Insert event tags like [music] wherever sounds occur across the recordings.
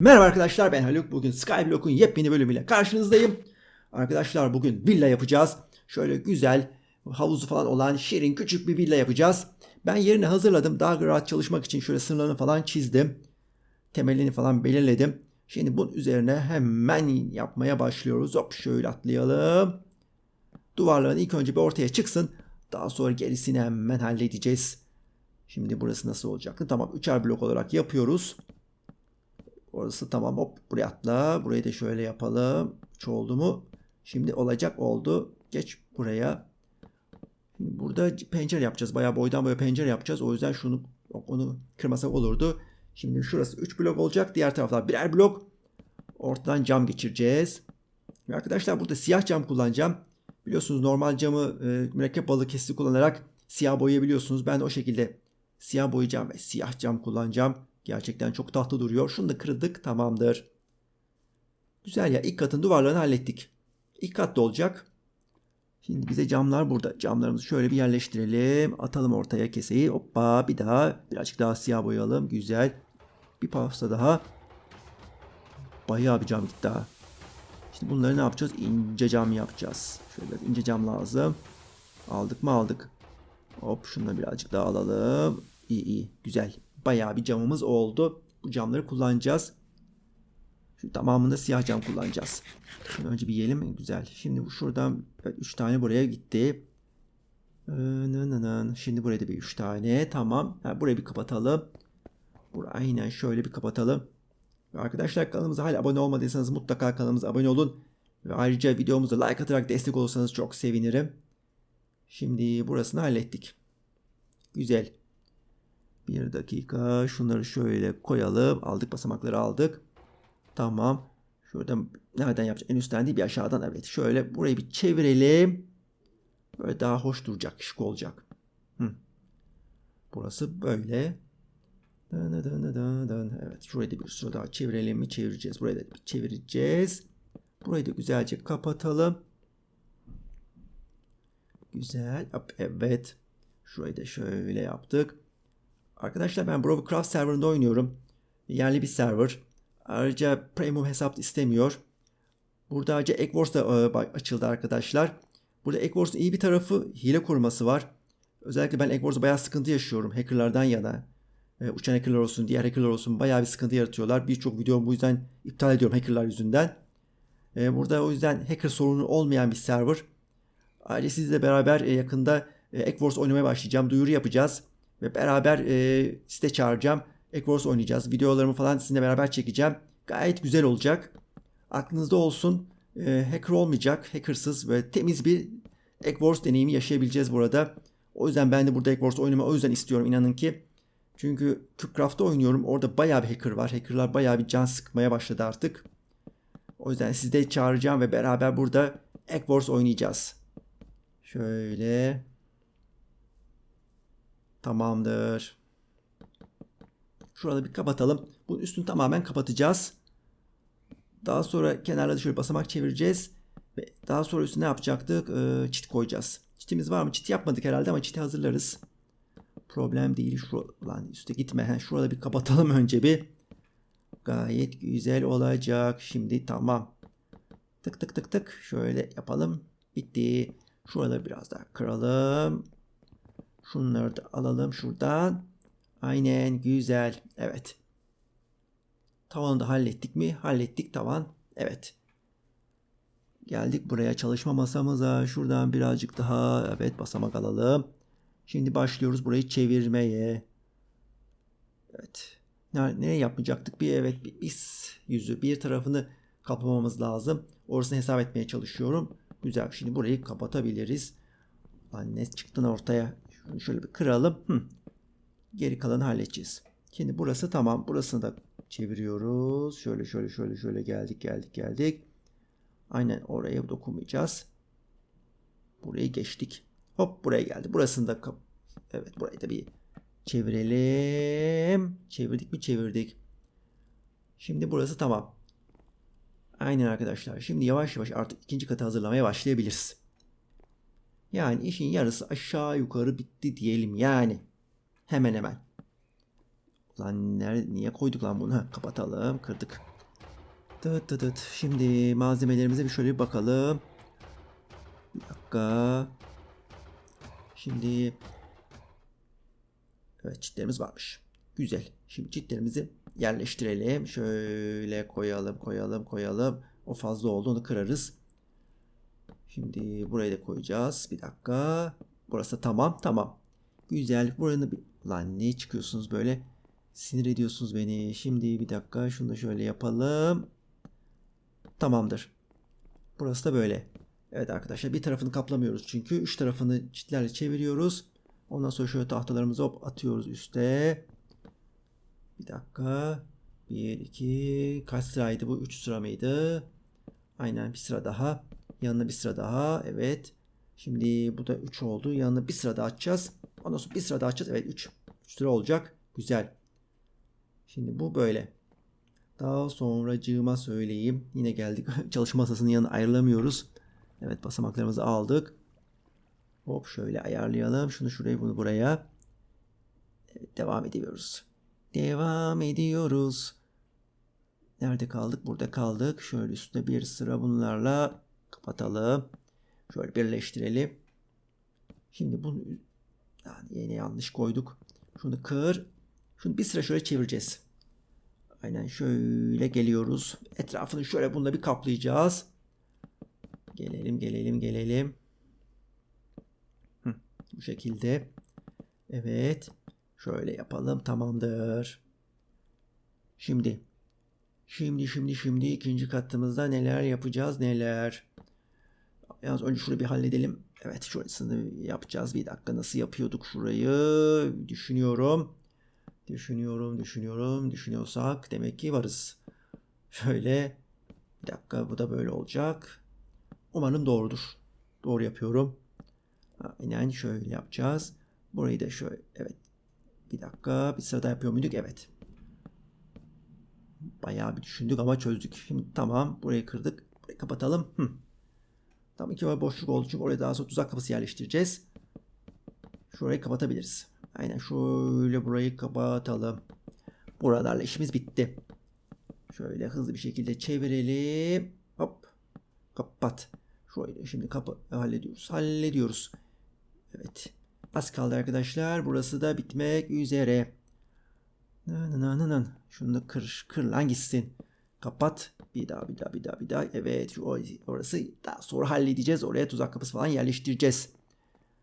Merhaba arkadaşlar ben Haluk. Bugün Skyblock'un yepyeni bölümüyle karşınızdayım. Arkadaşlar bugün villa yapacağız. Şöyle güzel havuzu falan olan şirin küçük bir villa yapacağız. Ben yerini hazırladım. Daha rahat çalışmak için şöyle sınırlarını falan çizdim. Temelini falan belirledim. Şimdi bunun üzerine hemen yapmaya başlıyoruz. Hop şöyle atlayalım. Duvarların ilk önce bir ortaya çıksın. Daha sonra gerisini hemen halledeceğiz. Şimdi burası nasıl olacaktı? Tamam üçer blok olarak yapıyoruz. Orası tamam hop buraya atla. Burayı da şöyle yapalım. Oldu mu? Şimdi olacak oldu. Geç buraya. Burada pencere yapacağız. Bayağı boydan boya pencere yapacağız. O yüzden şunu onu kırmasak olurdu. Şimdi şurası 3 blok olacak. Diğer taraflar birer blok. Ortadan cam geçireceğiz. Ve arkadaşlar burada siyah cam kullanacağım. Biliyorsunuz normal camı e, mürekkep balığı kesiti kullanarak siyah boyayabiliyorsunuz. Ben de o şekilde siyah boyayacağım ve siyah cam kullanacağım. Gerçekten çok tatlı duruyor. Şunu da kırdık. Tamamdır. Güzel ya. İlk katın duvarlarını hallettik. İlk katta olacak. Şimdi bize camlar burada. Camlarımızı şöyle bir yerleştirelim. Atalım ortaya keseyi. Hoppa bir daha. Birazcık daha siyah boyayalım. Güzel. Bir pasta daha. Bayağı bir cam gitti daha. Şimdi bunları ne yapacağız? İnce cam yapacağız. Şöyle biraz ince cam lazım. Aldık mı aldık. Hop şunu birazcık daha alalım. İyi iyi. Güzel. Bayağı bir camımız oldu. Bu camları kullanacağız. Şu tamamında siyah cam kullanacağız. Şimdi önce bir yiyelim. Güzel. Şimdi şuradan 3 tane buraya gitti. Nı Şimdi buraya da bir 3 tane. Tamam. Ha, burayı bir kapatalım. Burayı aynen şöyle bir kapatalım. Arkadaşlar kanalımıza hala abone olmadıysanız mutlaka kanalımıza abone olun. Ve ayrıca videomuza like atarak destek olursanız çok sevinirim. Şimdi burasını hallettik. Güzel. Bir dakika. Şunları şöyle koyalım. Aldık basamakları aldık. Tamam. Şuradan nereden yapacağız? En üstten değil bir aşağıdan. Evet. Şöyle burayı bir çevirelim. Böyle daha hoş duracak. Şık olacak. Hı. Burası böyle. Dın dın dın dın. Evet. Şurayı da bir süre daha çevirelim mi? Çevireceğiz. Burayı da bir çevireceğiz. Burayı da güzelce kapatalım. Güzel. Evet. Şurayı da şöyle yaptık. Arkadaşlar ben Brovcraft serverında oynuyorum. Yerli bir server. Ayrıca premium hesap istemiyor. Burada ayrıca Eggwars da e, açıldı arkadaşlar. Burada Eggwars'un iyi bir tarafı hile koruması var. Özellikle ben Eggwars'da bayağı sıkıntı yaşıyorum hackerlardan yana. E, uçan hackerlar olsun, diğer hackerlar olsun bayağı bir sıkıntı yaratıyorlar. Birçok videomu bu yüzden iptal ediyorum hackerlar yüzünden. E, burada o yüzden hacker sorunu olmayan bir server. Ayrıca sizle beraber yakında Eggwars oynamaya başlayacağım. Duyuru yapacağız. Ve beraber e, site çağıracağım. Eggwars oynayacağız. Videolarımı falan sizinle beraber çekeceğim. Gayet güzel olacak. Aklınızda olsun. E, hacker olmayacak. Hackersız ve temiz bir Eggwars deneyimi yaşayabileceğiz burada. O yüzden ben de burada Eggwars oynamayı o yüzden istiyorum inanın ki. Çünkü Cupcraft'ta oynuyorum. Orada bayağı bir hacker var. Hackerlar bayağı bir can sıkmaya başladı artık. O yüzden sizi de çağıracağım ve beraber burada Eggwars oynayacağız. Şöyle. Tamamdır. Şurada bir kapatalım. Bunun üstünü tamamen kapatacağız. Daha sonra kenarlarda şöyle basamak çevireceğiz. Ve daha sonra üstüne ne yapacaktık? Ee, çit koyacağız. Çitimiz var mı? Çiti yapmadık herhalde ama çiti hazırlarız. Problem değil. Şu, lan üstte gitme. He, şurada bir kapatalım [laughs] önce bir. Gayet güzel olacak. Şimdi tamam. Tık tık tık tık. Şöyle yapalım. Bitti. Şuraları biraz daha kıralım. Şunları da alalım şuradan. Aynen güzel. Evet. Tavanı da hallettik mi? Hallettik tavan. Evet. Geldik buraya çalışma masamıza. Şuradan birazcık daha evet basamak alalım. Şimdi başlıyoruz burayı çevirmeye. Evet. Ne, ne yapmayacaktık? Bir evet bir is yüzü bir tarafını kapamamız lazım. Orasını hesap etmeye çalışıyorum. Güzel. Şimdi burayı kapatabiliriz. Anne çıktın ortaya. Şunu şöyle bir kıralım. Hı. Geri kalanı halledeceğiz. Şimdi burası tamam. Burasını da çeviriyoruz. Şöyle şöyle şöyle şöyle geldik geldik geldik. Aynen oraya dokunmayacağız. Burayı geçtik. Hop buraya geldi. Burasını da Evet burayı da bir çevirelim. Çevirdik mi çevirdik. Şimdi burası tamam. Aynen arkadaşlar. Şimdi yavaş yavaş artık ikinci katı hazırlamaya başlayabiliriz. Yani işin yarısı aşağı yukarı bitti diyelim yani. Hemen hemen. Lan nerede, niye koyduk lan bunu? Kapatalım. Kırdık. Tıt tıt tıt. Şimdi malzemelerimize bir şöyle bir bakalım. Bir dakika. Şimdi Evet çitlerimiz varmış. Güzel. Şimdi çitlerimizi yerleştirelim. Şöyle koyalım, koyalım, koyalım. O fazla oldu onu kırarız. Şimdi burayı da koyacağız. Bir dakika. Burası da tamam. Tamam. Güzel. Buranın bir... Lan ne çıkıyorsunuz böyle? Sinir ediyorsunuz beni. Şimdi bir dakika. Şunu da şöyle yapalım. Tamamdır. Burası da böyle. Evet arkadaşlar bir tarafını kaplamıyoruz çünkü. Üç tarafını çitlerle çeviriyoruz. Ondan sonra şöyle tahtalarımızı hop atıyoruz üste. Bir dakika. Bir, iki. Kaç sıraydı bu? Üç sıra mıydı? Aynen bir sıra daha. Yanına bir sıra daha. Evet. Şimdi bu da 3 oldu. Yanına bir sıra daha açacağız. Ondan sonra bir sıra daha açacağız. Evet 3. 3 sıra olacak. Güzel. Şimdi bu böyle. Daha sonra cığıma söyleyeyim. Yine geldik. [laughs] Çalışma masasının yanına ayrılamıyoruz. Evet basamaklarımızı aldık. Hop şöyle ayarlayalım. Şunu şuraya bunu buraya. Evet, devam ediyoruz. Devam ediyoruz. Nerede kaldık? Burada kaldık. Şöyle üstte bir sıra bunlarla kapatalım. Şöyle birleştirelim. Şimdi bunu yani yine yanlış koyduk. Şunu kır. Şunu bir sıra şöyle çevireceğiz. Aynen şöyle geliyoruz. Etrafını şöyle bununla bir kaplayacağız. Gelelim gelelim gelelim. Hı, bu şekilde. Evet. Şöyle yapalım. Tamamdır. Şimdi. Şimdi şimdi şimdi ikinci katımızda neler yapacağız neler. Yalnız önce şurayı bir halledelim. Evet şurasını yapacağız. Bir dakika nasıl yapıyorduk şurayı düşünüyorum. Düşünüyorum, düşünüyorum, düşünüyorsak demek ki varız. Şöyle bir dakika bu da böyle olacak. Umarım doğrudur. Doğru yapıyorum. Aynen şöyle yapacağız. Burayı da şöyle evet. Bir dakika bir sırada yapıyor muyduk? Evet. Bayağı bir düşündük ama çözdük. Şimdi tamam burayı kırdık. Burayı kapatalım. Hı. Tam iki var boşluk oldu çünkü oraya daha sonra tuzak kapısı yerleştireceğiz. Şurayı kapatabiliriz. Aynen şöyle burayı kapatalım. Buralarla işimiz bitti. Şöyle hızlı bir şekilde çevirelim. Hop. Kapat. Şöyle şimdi kapı hallediyoruz. Hallediyoruz. Evet. Az kaldı arkadaşlar. Burası da bitmek üzere. Nın. Şunu da kır. Kır lan gitsin. Kapat. Bir daha bir daha bir daha bir daha. Evet orası daha sonra halledeceğiz. Oraya tuzak kapısı falan yerleştireceğiz.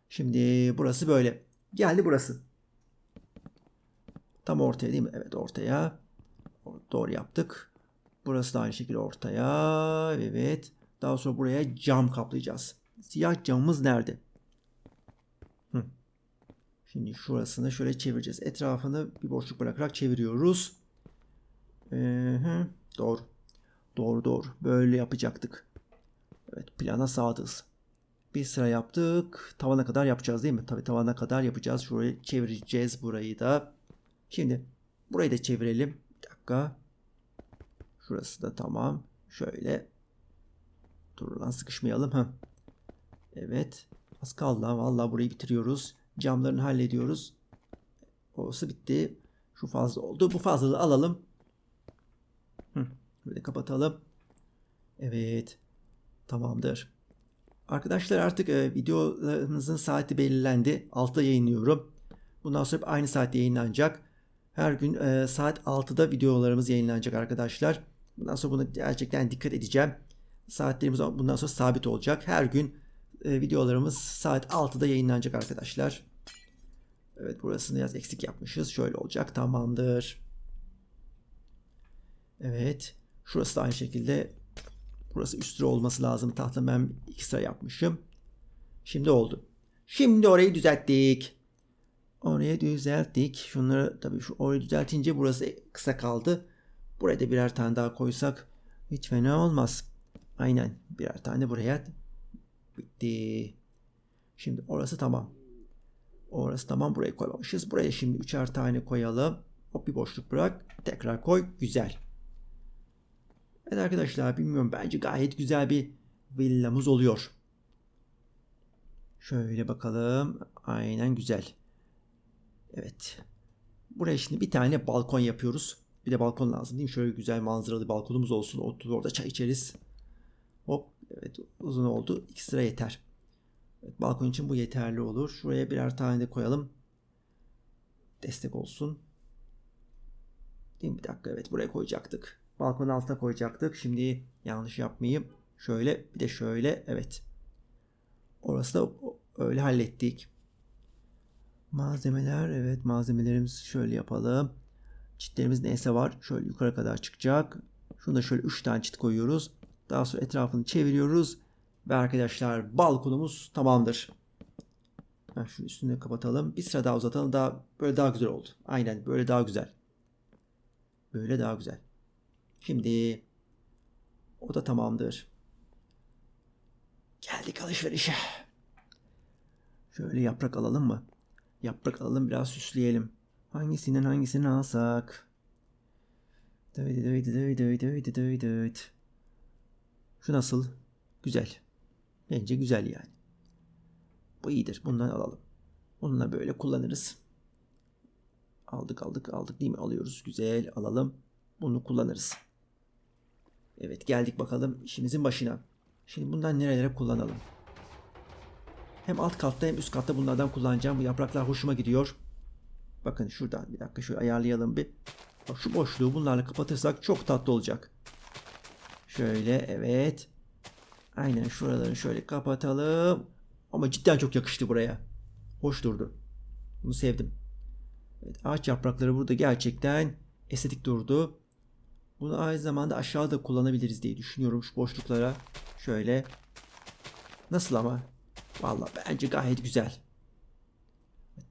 Şimdi burası böyle. Geldi burası. Tam ortaya değil mi? Evet ortaya. Doğru yaptık. Burası da aynı şekilde ortaya. Evet. Daha sonra buraya cam kaplayacağız. Siyah camımız nerede? Hı. Şimdi şurasını şöyle çevireceğiz. Etrafını bir boşluk bırakarak çeviriyoruz. Ee. Doğru. Doğru doğru. Böyle yapacaktık. Evet plana sadığız. Bir sıra yaptık. Tavana kadar yapacağız değil mi? Tabi tavana kadar yapacağız. Şurayı çevireceğiz burayı da. Şimdi burayı da çevirelim. Bir dakika. Şurası da tamam. Şöyle. Dur lan sıkışmayalım. ha. Evet. Az kaldı lan. Vallahi burayı bitiriyoruz. Camlarını hallediyoruz. Orası bitti. Şu fazla oldu. Bu fazlalığı alalım. Böyle kapatalım. Evet. Tamamdır. Arkadaşlar artık e, videolarımızın saati belirlendi. 6'da yayınlıyorum. Bundan sonra aynı saatte yayınlanacak. Her gün e, saat 6'da videolarımız yayınlanacak arkadaşlar. Bundan sonra buna gerçekten dikkat edeceğim. Saatlerimiz bundan sonra sabit olacak. Her gün e, videolarımız saat 6'da yayınlanacak arkadaşlar. Evet burasını biraz eksik yapmışız. Şöyle olacak. Tamamdır. Evet. Şurası da aynı şekilde Burası üst sıra olması lazım. Tahta ben iki sıra yapmışım. Şimdi oldu. Şimdi orayı düzelttik. Orayı düzelttik. Şunları tabii şu orayı düzeltince burası kısa kaldı. Buraya da birer tane daha koysak hiç fena olmaz. Aynen birer tane buraya bitti. Şimdi orası tamam. Orası tamam buraya koymamışız. Buraya şimdi üçer tane koyalım. Hop bir boşluk bırak. Tekrar koy. Güzel. Evet arkadaşlar bilmiyorum bence gayet güzel bir villamız oluyor. Şöyle bakalım. Aynen güzel. Evet. Buraya şimdi bir tane balkon yapıyoruz. Bir de balkon lazım değil mi? Şöyle güzel manzaralı balkonumuz olsun. Otur orada çay içeriz. Hop. Evet uzun oldu. İki sıra yeter. Evet, balkon için bu yeterli olur. Şuraya birer tane de koyalım. Destek olsun. Değil mi? Bir dakika evet buraya koyacaktık. Balkonun altına koyacaktık. Şimdi yanlış yapmayayım. Şöyle bir de şöyle evet. Orası da öyle hallettik. Malzemeler evet malzemelerimiz şöyle yapalım. Çitlerimiz neyse var. Şöyle yukarı kadar çıkacak. Şunu da şöyle 3 tane çit koyuyoruz. Daha sonra etrafını çeviriyoruz. Ve arkadaşlar balkonumuz tamamdır. Ha, şunu üstünü kapatalım. Bir sıra daha uzatalım. Daha böyle daha güzel oldu. Aynen böyle daha güzel. Böyle daha güzel. Şimdi o da tamamdır. Geldik alışverişe. Şöyle yaprak alalım mı? Yaprak alalım biraz süsleyelim. Hangisinden hangisini alsak? Döydü döydü döydü döydü döydü. Şu nasıl? Güzel. Bence güzel yani. Bu iyidir. Bundan alalım. Bununla böyle kullanırız. Aldık aldık aldık değil mi? Alıyoruz. Güzel alalım. Bunu kullanırız. Evet geldik bakalım işimizin başına. Şimdi bundan nerelere kullanalım? Hem alt katta hem üst katta bunlardan kullanacağım. Bu yapraklar hoşuma gidiyor. Bakın şuradan bir dakika şöyle ayarlayalım bir. Bak şu boşluğu bunlarla kapatırsak çok tatlı olacak. Şöyle evet. Aynen şuraları şöyle kapatalım. Ama cidden çok yakıştı buraya. Hoş durdu. Bunu sevdim. Evet, ağaç yaprakları burada gerçekten estetik durdu. Bunu aynı zamanda aşağıda kullanabiliriz diye düşünüyorum şu boşluklara. Şöyle. Nasıl ama? Vallahi bence gayet güzel.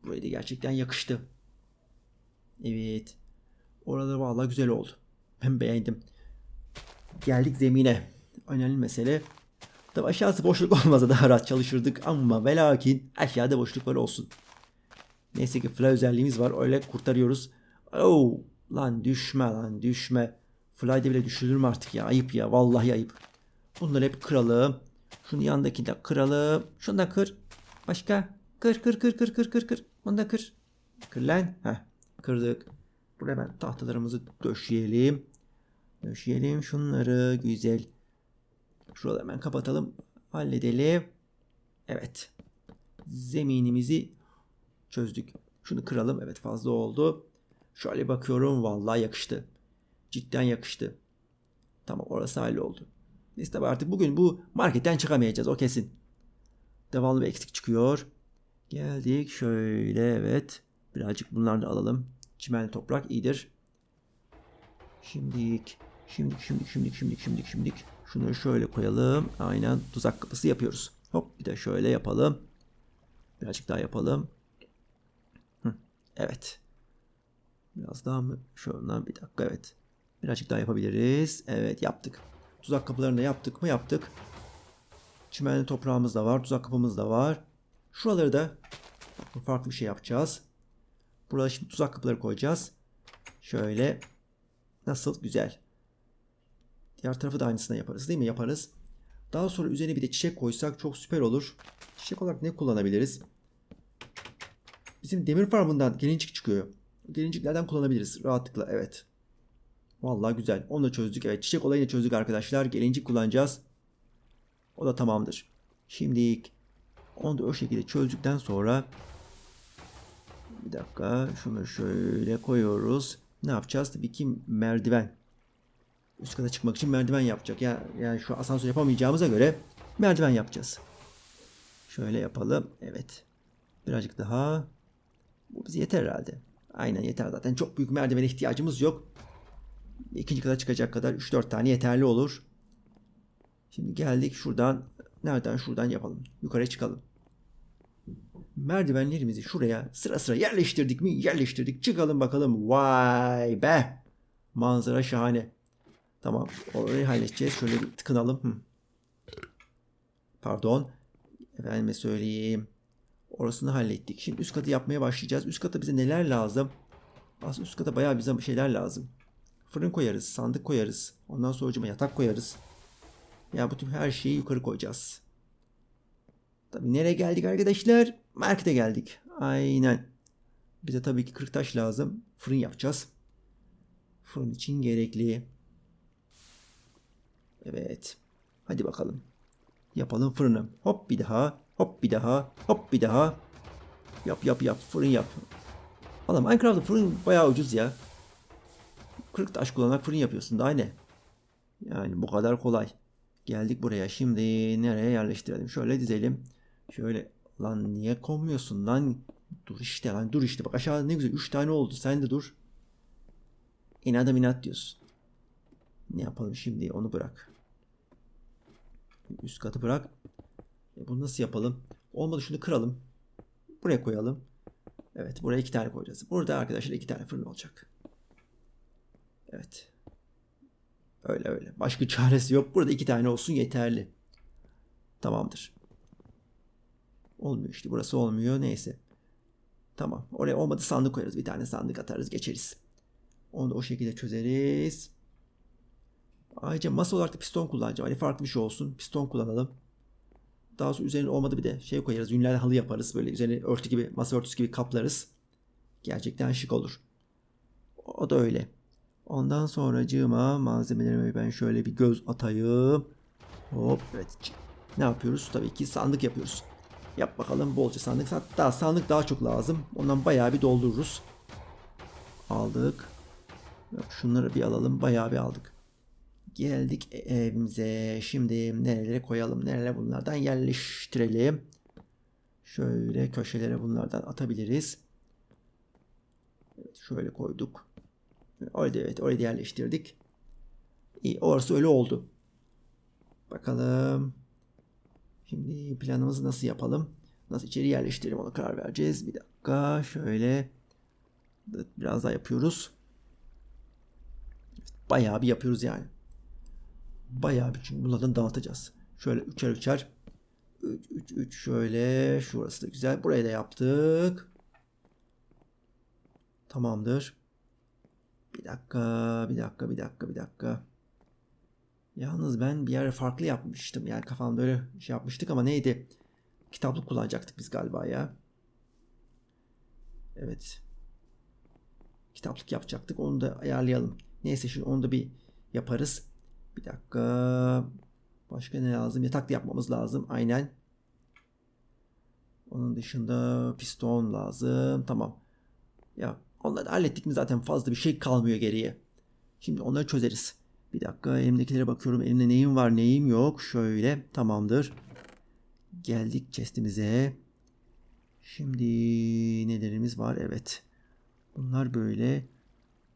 Buraya da gerçekten yakıştı. Evet. Oralar vallahi güzel oldu. Ben beğendim. Geldik zemine. Önemli mesele. Tabi aşağısı boşluk [laughs] olmasa daha rahat çalışırdık ama ve lakin aşağıda boşluklar olsun. Neyse ki fly özelliğimiz var. Öyle kurtarıyoruz. Oh, lan düşme lan düşme. Fly'de bile düşürür mü artık ya? Ayıp ya. Vallahi ayıp. Bunları hep kıralım. Şunu yandaki de kıralım. Şunu da kır. Başka? Kır kır kır kır kır kır kır. Bunu da kır. Kır lan. Heh. Kırdık. Buraya hemen tahtalarımızı döşeyelim. Döşeyelim şunları. Güzel. Şuraları hemen kapatalım. Halledelim. Evet. Zeminimizi çözdük. Şunu kıralım. Evet fazla oldu. Şöyle bakıyorum. Vallahi yakıştı. Cidden yakıştı. Tamam orası halloldu. Biz tabi artık bugün bu marketten çıkamayacağız. O kesin. Devamlı bir eksik çıkıyor. Geldik şöyle evet. Birazcık bunları da alalım. Çimenli toprak iyidir. Şimdilik, şimdilik, şimdilik, şimdilik, şimdilik, şimdilik, şimdilik. Şunu şöyle koyalım. Aynen tuzak kapısı yapıyoruz. Hop bir de şöyle yapalım. Birazcık daha yapalım. Hı, evet. Biraz daha mı? Şuradan bir dakika evet. Birazcık daha yapabiliriz. Evet yaptık. Tuzak kapılarını da yaptık mı? Yaptık. Çimenli toprağımız da var. Tuzak kapımız da var. Şuraları da farklı bir şey yapacağız. Burada şimdi tuzak kapıları koyacağız. Şöyle. Nasıl? Güzel. Diğer tarafı da aynısını yaparız değil mi? Yaparız. Daha sonra üzerine bir de çiçek koysak çok süper olur. Çiçek olarak ne kullanabiliriz? Bizim demir farmından gelincik çıkıyor. Gelinciklerden kullanabiliriz rahatlıkla. Evet. Vallahi güzel. Onu da çözdük. Evet çiçek olayını çözdük arkadaşlar. Gelincik kullanacağız. O da tamamdır. Şimdi onu da o şekilde çözdükten sonra bir dakika şunu şöyle koyuyoruz. Ne yapacağız? Tabii ki merdiven. Üst kata çıkmak için merdiven yapacak. Ya yani şu asansör yapamayacağımıza göre merdiven yapacağız. Şöyle yapalım. Evet. Birazcık daha. Bu bize yeter herhalde. Aynen yeter zaten. Çok büyük merdivene ihtiyacımız yok. İkinci kata çıkacak kadar 3-4 tane yeterli olur. Şimdi geldik şuradan. Nereden? Şuradan yapalım. Yukarıya çıkalım. Merdivenlerimizi şuraya sıra sıra yerleştirdik mi? Yerleştirdik. Çıkalım bakalım. Vay be. Manzara şahane. Tamam. Orayı halledeceğiz. Şöyle bir tıkınalım. Hı. Pardon. Efendime söyleyeyim. Orasını hallettik. Şimdi üst katı yapmaya başlayacağız. Üst kata bize neler lazım? Aslında üst kata bayağı bize şeyler lazım. Fırın koyarız, sandık koyarız. Ondan sonra yatak koyarız. Ya bütün her şeyi yukarı koyacağız. Tabii nereye geldik arkadaşlar? Markete geldik. Aynen. Bize tabii ki kırık taş lazım. Fırın yapacağız. Fırın için gerekli. Evet. Hadi bakalım. Yapalım fırını. Hop bir daha. Hop bir daha. Hop bir daha. Yap yap yap. Fırın yap. Valla Minecraft'ta fırın bayağı ucuz ya. 40 taş kullanarak fırın yapıyorsun. Daha ne? Yani bu kadar kolay. Geldik buraya. Şimdi nereye yerleştirelim? Şöyle dizelim. Şöyle lan niye konmuyorsun lan? Dur işte lan dur işte. Bak aşağıda ne güzel 3 tane oldu. Sen de dur. İnada minat diyorsun. Ne yapalım şimdi? Onu bırak. Üst katı bırak. E bunu nasıl yapalım? Olmadı şunu kıralım. Buraya koyalım. Evet buraya iki tane koyacağız. Burada arkadaşlar iki tane fırın olacak. Evet. Öyle öyle. Başka çaresi yok. Burada iki tane olsun yeterli. Tamamdır. Olmuyor işte. Burası olmuyor. Neyse. Tamam. Oraya olmadı sandık koyarız. Bir tane sandık atarız geçeriz. Onu da o şekilde çözeriz. Ayrıca masa olarak da piston kullanacağım. Hani farklı bir şey olsun. Piston kullanalım. Daha sonra üzerine olmadı bir de şey koyarız. Yünlerden halı yaparız. Böyle üzerine örtü gibi, masa örtüsü gibi kaplarız. Gerçekten şık olur. O da öyle. Ondan sonra cığıma malzemelerime ben şöyle bir göz atayım. Hop evet. Ne yapıyoruz? Tabii ki sandık yapıyoruz. Yap bakalım bolca sandık. Hatta sandık daha çok lazım. Ondan bayağı bir doldururuz. Aldık. Şunları bir alalım. Bayağı bir aldık. Geldik e- evimize. Şimdi nerelere koyalım? Nerelere bunlardan yerleştirelim. Şöyle köşelere bunlardan atabiliriz. Evet, şöyle koyduk. Orada evet oraya yerleştirdik. İyi orası öyle oldu. Bakalım. Şimdi planımızı nasıl yapalım? Nasıl içeri yerleştirelim ona karar vereceğiz. Bir dakika şöyle. Biraz daha yapıyoruz. Bayağı bir yapıyoruz yani. Bayağı bir çünkü bunlardan dağıtacağız. Şöyle üçer üçer. 3 3 3 şöyle. Şurası da güzel. Burayı da yaptık. Tamamdır. Bir dakika, bir dakika, bir dakika, bir dakika. Yalnız ben bir yer farklı yapmıştım. Yani kafamda öyle şey yapmıştık ama neydi? Kitaplık kullanacaktık biz galiba ya. Evet. Kitaplık yapacaktık. Onu da ayarlayalım. Neyse şimdi onu da bir yaparız. Bir dakika. Başka ne lazım? Yatak da yapmamız lazım. Aynen. Onun dışında piston lazım. Tamam. Ya onları hallettik mi zaten fazla bir şey kalmıyor geriye. Şimdi onları çözeriz. Bir dakika elimdekilere bakıyorum. Elimde neyim var neyim yok. Şöyle tamamdır. Geldik chestimize. Şimdi nelerimiz var? Evet. Bunlar böyle.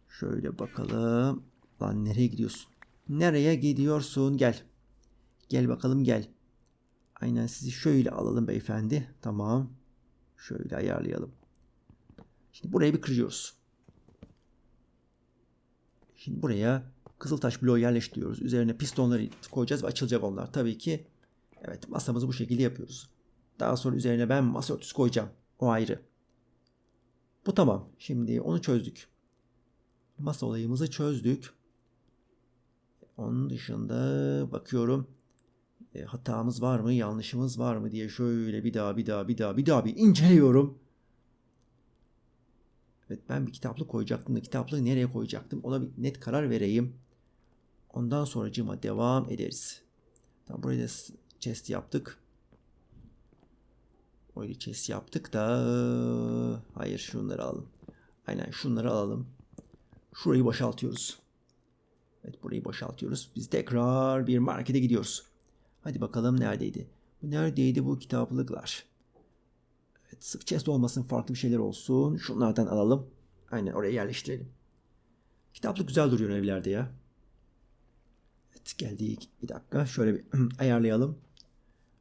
Şöyle bakalım. Lan nereye gidiyorsun? Nereye gidiyorsun? Gel. Gel bakalım gel. Aynen sizi şöyle alalım beyefendi. Tamam. Şöyle ayarlayalım. Şimdi burayı bir kırıyoruz. Şimdi buraya kızıltaş bloğu yerleştiriyoruz. Üzerine pistonları koyacağız ve açılacak onlar. Tabii ki evet masamızı bu şekilde yapıyoruz. Daha sonra üzerine ben masa örtüsü koyacağım. O ayrı. Bu tamam. Şimdi onu çözdük. Masa olayımızı çözdük. Onun dışında bakıyorum e, hatamız var mı, yanlışımız var mı diye şöyle bir daha bir daha bir daha bir daha bir inceliyorum. Evet ben bir kitaplık koyacaktım da kitaplığı nereye koyacaktım ona bir net karar vereyim. Ondan sonra cıma devam ederiz. Tamam burayı da chest yaptık. Orayı chest yaptık da hayır şunları alalım. Aynen şunları alalım. Şurayı boşaltıyoruz. Evet burayı boşaltıyoruz. Biz tekrar bir markete gidiyoruz. Hadi bakalım neredeydi? Bu neredeydi bu kitaplıklar? Evet sırf chest olmasın farklı bir şeyler olsun. Şunlardan alalım. Aynen oraya yerleştirelim. Kitaplık güzel duruyor evlerde ya. Evet geldik. Bir dakika şöyle bir [clears throat] ayarlayalım.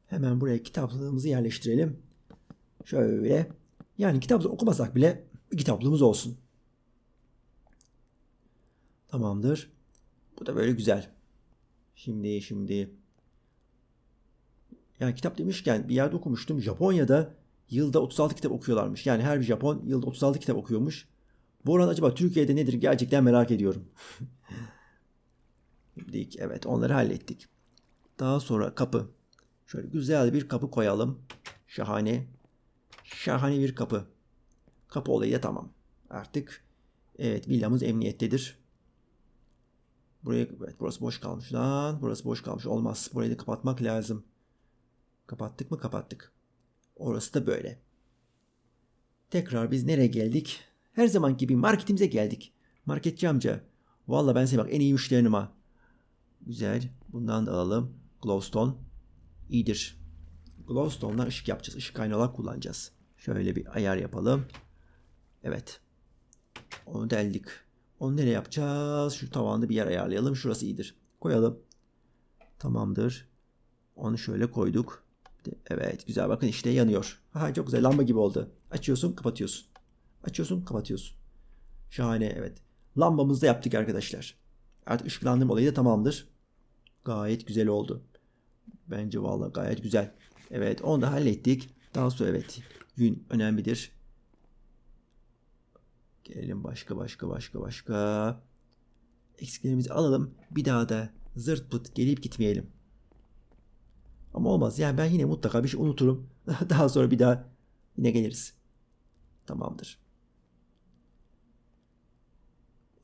Hemen buraya kitaplığımızı yerleştirelim. Şöyle. Yani kitaplık okumasak bile bir kitaplığımız olsun. Tamamdır. Bu da böyle güzel. Şimdi şimdi yani kitap demişken bir yerde okumuştum. Japonya'da yılda 36 kitap okuyorlarmış. Yani her bir Japon yılda 36 kitap okuyormuş. Bu oran acaba Türkiye'de nedir gerçekten merak ediyorum. [laughs] Dedik evet onları hallettik. Daha sonra kapı. Şöyle güzel bir kapı koyalım. Şahane. Şahane bir kapı. Kapı olayı da tamam. Artık evet villamız emniyettedir. Buraya evet, burası boş kalmış lan. Burası boş kalmış. Olmaz. Burayı da kapatmak lazım. Kapattık mı? Kapattık. Orası da böyle. Tekrar biz nereye geldik? Her zaman gibi marketimize geldik. Marketçi amca. Valla ben seni bak en iyi müşterinim ha. Güzel. Bundan da alalım. Glowstone. İyidir. Glowstone'la ışık yapacağız. Işık kaynağı kullanacağız. Şöyle bir ayar yapalım. Evet. Onu deldik. Onu nereye yapacağız? Şu tavanda bir yer ayarlayalım. Şurası iyidir. Koyalım. Tamamdır. Onu şöyle koyduk. Evet güzel bakın işte yanıyor. Ha, çok güzel lamba gibi oldu. Açıyorsun kapatıyorsun. Açıyorsun kapatıyorsun. Şahane evet. Lambamızı da yaptık arkadaşlar. Artık ışıklandırma olayı da tamamdır. Gayet güzel oldu. Bence vallahi gayet güzel. Evet onu da hallettik. Daha sonra evet gün önemlidir. Gelelim başka başka başka başka. Eksiklerimizi alalım. Bir daha da zırt pıt gelip gitmeyelim. Ama olmaz. Yani ben yine mutlaka bir şey unuturum. [laughs] daha sonra bir daha yine geliriz. Tamamdır.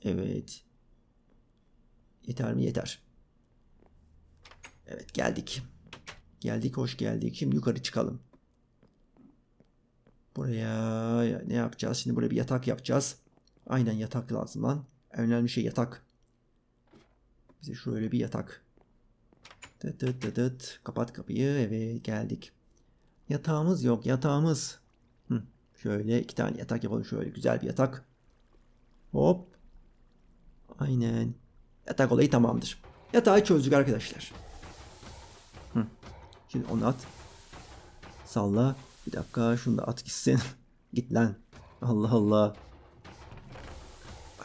Evet. Yeter mi? Yeter. Evet geldik. Geldik hoş geldik. Şimdi yukarı çıkalım. Buraya ne yapacağız? Şimdi buraya bir yatak yapacağız. Aynen yatak lazım lan. En önemli şey yatak. Bize şöyle bir yatak. Tıt tıt tıt tıt. Kapat kapıyı. Evet geldik. Yatağımız yok. Yatağımız. Hı. Şöyle iki tane yatak yapalım. Şöyle güzel bir yatak. Hop. Aynen. Yatak olayı tamamdır. Yatağı çözdük arkadaşlar. Hı. Şimdi onu at. Salla. Bir dakika şunu da at gitsin. [laughs] Git lan. Allah Allah.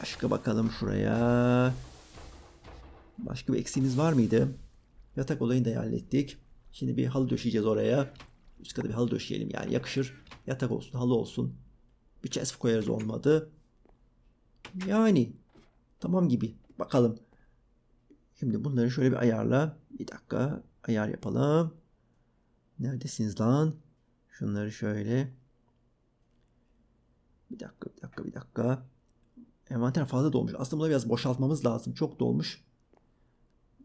Başka bakalım şuraya. Başka bir eksiğimiz var mıydı? Yatak olayını da hallettik. Şimdi bir halı döşeyeceğiz oraya. Üst kata bir halı döşeyelim yani yakışır. Yatak olsun, halı olsun. Bir chest koyarız olmadı. Yani tamam gibi. Bakalım. Şimdi bunları şöyle bir ayarla. Bir dakika ayar yapalım. Neredesiniz lan? Şunları şöyle. Bir dakika, bir dakika, bir dakika. Envanter fazla dolmuş. Aslında bunu biraz boşaltmamız lazım. Çok dolmuş.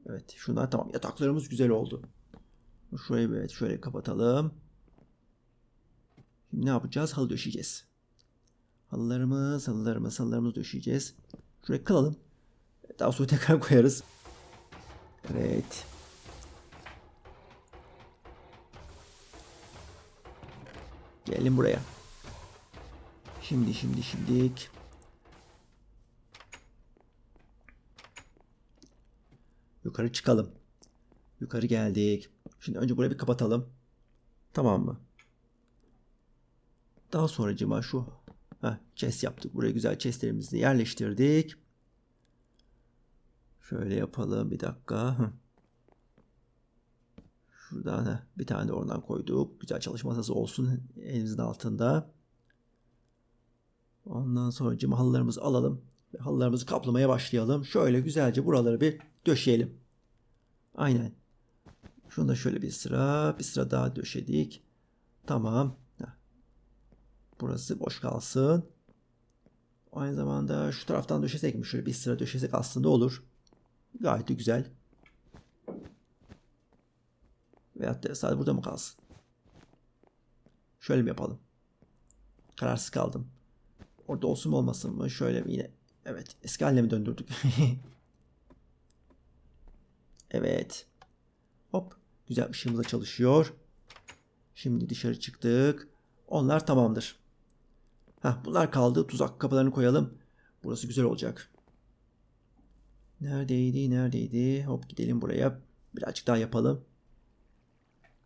Evet, şunlar tamam. Yataklarımız güzel oldu. Şurayı evet şöyle kapatalım. Şimdi ne yapacağız? Halı döşeyeceğiz. Halılarımız, halılarımız, halılarımızı döşeyeceğiz. Şuraya kılalım. Daha sonra tekrar koyarız. Evet. Gelin buraya. Şimdi şimdi şimdilik. Yukarı çıkalım. Yukarı geldik. Şimdi önce burayı bir kapatalım. Tamam mı? Daha sonracıma şu Heh, chest yaptık. Buraya güzel chestlerimizi yerleştirdik. Şöyle yapalım bir dakika. Şuradan heh, bir tane de oradan koyduk. Güzel çalışma masası olsun elimizin altında. Ondan sonra halılarımızı alalım. Ve halılarımızı kaplamaya başlayalım. Şöyle güzelce buraları bir döşeyelim. Aynen. Şunu da şöyle bir sıra, bir sıra daha döşedik. Tamam. Burası boş kalsın. Aynı zamanda şu taraftan döşesek mi? Şöyle bir sıra döşesek aslında olur. Gayet de güzel. Veyahut da sadece burada mı kalsın? Şöyle mi yapalım? Kararsız kaldım. Orada olsun mu olmasın mı? Şöyle mi yine? Evet. Eski haline mi döndürdük? [laughs] evet. Hop. Güzel ışığımız da çalışıyor. Şimdi dışarı çıktık. Onlar tamamdır. Heh, bunlar kaldı. Tuzak kapılarını koyalım. Burası güzel olacak. Neredeydi? Neredeydi? Hop gidelim buraya. Birazcık daha yapalım.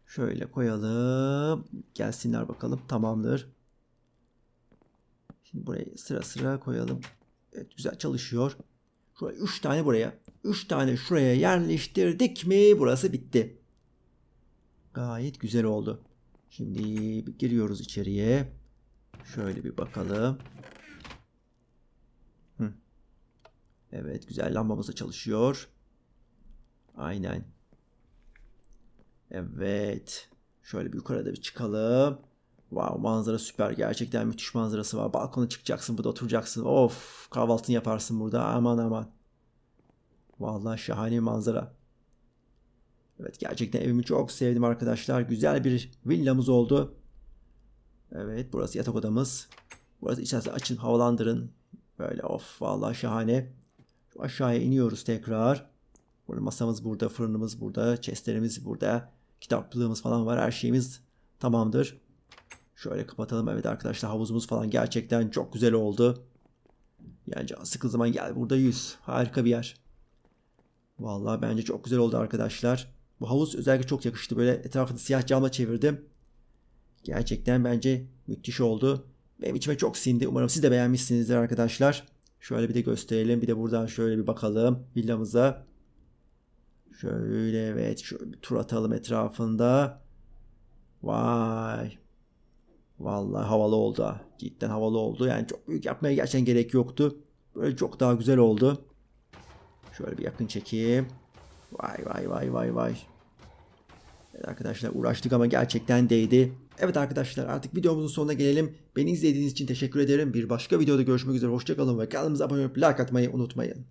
Şöyle koyalım. Gelsinler bakalım. Tamamdır. Şimdi burayı sıra sıra koyalım. Evet güzel çalışıyor. Şuraya 3 tane buraya. 3 tane şuraya yerleştirdik mi burası bitti. Gayet güzel oldu. Şimdi giriyoruz içeriye. Şöyle bir bakalım. Hı. Evet güzel lambamız da çalışıyor. Aynen. Evet. Şöyle bir yukarıda bir çıkalım. Wow manzara süper. Gerçekten müthiş manzarası var. Balkona çıkacaksın burada oturacaksın. Of kahvaltını yaparsın burada. Aman aman. Vallahi şahane bir manzara. Evet gerçekten evimi çok sevdim arkadaşlar. Güzel bir villamız oldu. Evet burası yatak odamız. Burası içerisi açın havalandırın. Böyle of vallahi şahane. Şu aşağıya iniyoruz tekrar. Burada masamız burada, fırınımız burada, chestlerimiz burada. Kitaplığımız falan var. Her şeyimiz tamamdır. Şöyle kapatalım. Evet arkadaşlar havuzumuz falan gerçekten çok güzel oldu. Yani can sıkıl zaman gel burada yüz. Harika bir yer. Vallahi bence çok güzel oldu arkadaşlar. Bu havuz özellikle çok yakıştı. Böyle etrafını siyah camla çevirdim. Gerçekten bence müthiş oldu. Benim içime çok sindi. Umarım siz de beğenmişsinizdir arkadaşlar. Şöyle bir de gösterelim. Bir de buradan şöyle bir bakalım villamıza. Şöyle evet şöyle bir tur atalım etrafında. Vay. Vallahi havalı oldu. Cidden havalı oldu. Yani çok büyük yapmaya gerçekten gerek yoktu. Böyle çok daha güzel oldu. Şöyle bir yakın çekeyim. Vay vay vay vay vay. Evet arkadaşlar uğraştık ama gerçekten değdi. Evet arkadaşlar artık videomuzun sonuna gelelim. Beni izlediğiniz için teşekkür ederim. Bir başka videoda görüşmek üzere. Hoşçakalın ve kanalımıza abone olup like atmayı unutmayın.